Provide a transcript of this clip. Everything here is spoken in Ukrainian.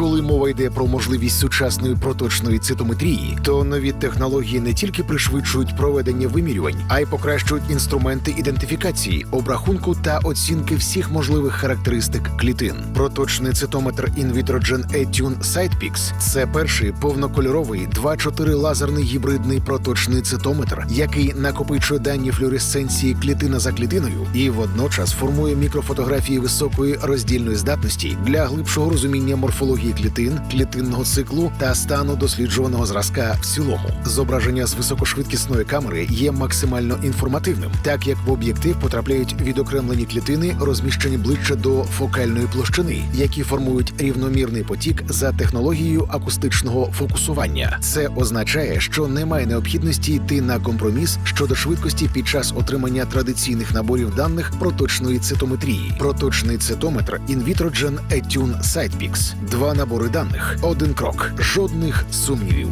Коли мова йде про можливість сучасної проточної цитометрії, то нові технології не тільки пришвидшують проведення вимірювань, а й покращують інструменти ідентифікації, обрахунку та оцінки всіх можливих характеристик клітин. Проточний цитометр Invitrogen Etune SidePix – це перший повнокольоровий 2-4 лазерний гібридний проточний цитометр, який накопичує дані флюоресценції клітина за клітиною і водночас формує мікрофотографії високої роздільної здатності для глибшого розуміння морфології клітин, клітинного циклу та стану досліджуваного зразка в цілому. Зображення з високошвидкісної камери є максимально інформативним, так як в об'єктив потрапляють відокремлені клітини, розміщені ближче до фокальної площини, які формують рівномірний потік за технологією акустичного фокусування. Це означає, що немає необхідності йти на компроміс щодо швидкості під час отримання традиційних наборів даних проточної цитометрії. Проточний цитометр Invitrogen Etune SidePix. Два набори даних, один крок, жодних сумнівів.